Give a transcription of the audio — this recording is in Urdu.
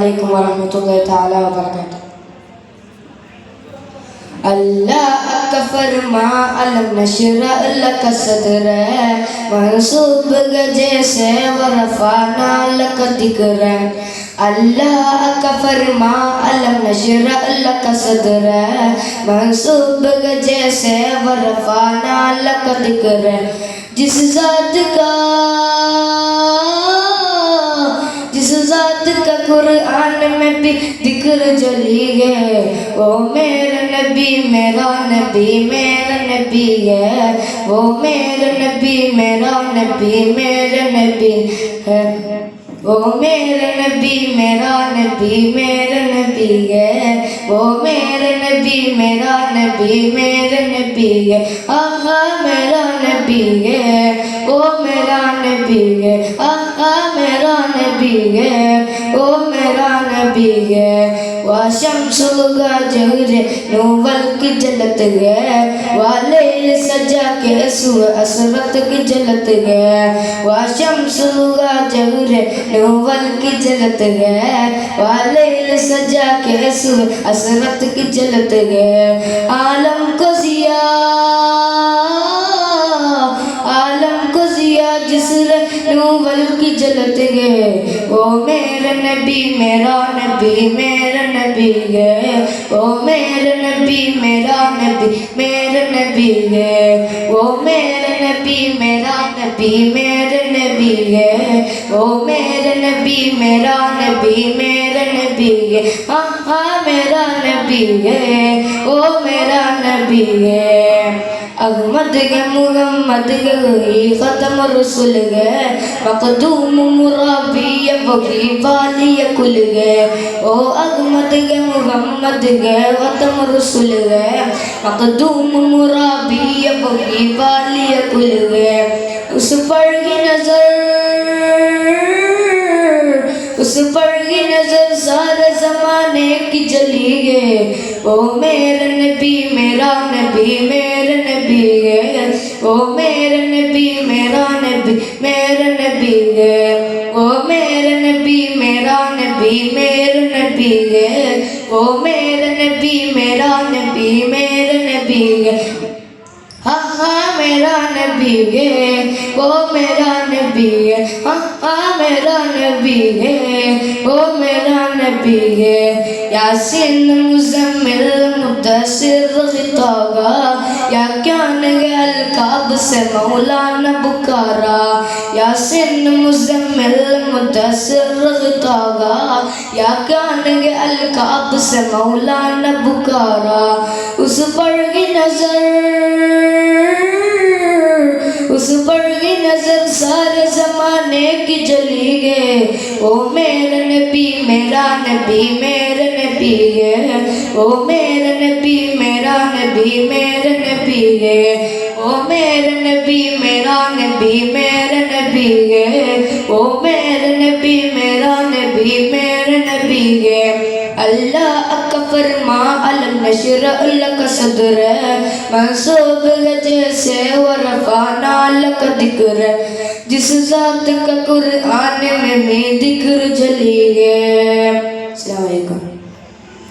عليكم ورحمة الله تعالى وبركاته اللہ کا فرما علم نشرع لک صدر، منصوب جیسے ورفانا لک ذکر۔ اللہ کا فرما علم نشرع لک صدر، منصوب جیسے ورفانا لک ذکر۔ جس ذات کا ذات کا قرآن میں بھی ذکر جلی ہے وہ میرا نبی میرا نبی میرا نبی ہے وہ میرا نبی میرا نبی میرا نبی ہے وہ میرا نبی میرا نبی میرا نبی ہے وہ میرا نبی میرا نبی میرا نبی ہے آہا میرا نبی ہے وہ میرا نبی ہے آہا میرا نبی ہے۔ وہ میرا نبی ہے وشمس الغجر نور کی جلت ہے۔ والے سجا کے سو اسرت کی جلت ہے۔ وشمس الغجر نور کی جلت ہے۔ والے سجا کے سو اسرت کی جلت ہے۔ عالم کو ضیا ضیا جس نوول کی جلت گئے وہ میرا نبی میرا نبی میرا نبی ہے وہ میرا نبی میرا نبی میرا نبی ہے وہ میرا نبی میرا نبی میرا نبی ہے وہ میرا نبی میرا نبی میرا نبی ہے ہاں ہاں میرا نبی ہے وہ میرا نبی ہے احمد گے محمد گے ختم رسول گے مقدوم مرابی وہی والی کل گے او احمد گے محمد گے ختم رسول گے مقدوم مرابی وہی والی کل گے اس پر کی نظر اس پر کی نظر سارے زمانے کی جلی گئے وہ میرا نبی میرا نبی میرا نبی ہے وہ میرا نبی میرا نبی میرا نبی ہے وہ میرا نبی میرا نبی میرا نبی ہے وہ میرا نبی میرا نبی میرا نبی ہے ہاں ہاں میرا نبی ہے وہ میرا نبی ہے ہاں ہاں میرا نبی ہے وہ میرا نبی ہے۔ یاسین مزمل مدثر خطابہ، یا کیا نگے القاب سے مولانا بکارا۔ یاسین مزمل مدثر خطابہ، یا کیا نگے القاب سے مولانا بکارا۔ زمانے جلی گئے۔ او میرا نبی میرا نبی میرا نبی ہے۔ او میرا نبی میرا نبی میرا نبی ہے۔ او میرا نبی میرا نبی میرا نبی ہے۔ او میرا نبی میرا نبی میرا نبی ہے۔ اللہ کا فرما علم نشرع لک صدر۔ منصوب جیسے ورفانا لک ذکر۔ جس ذات کا قرآن میں بھی ذکر جلی ہے السلام علیکم۔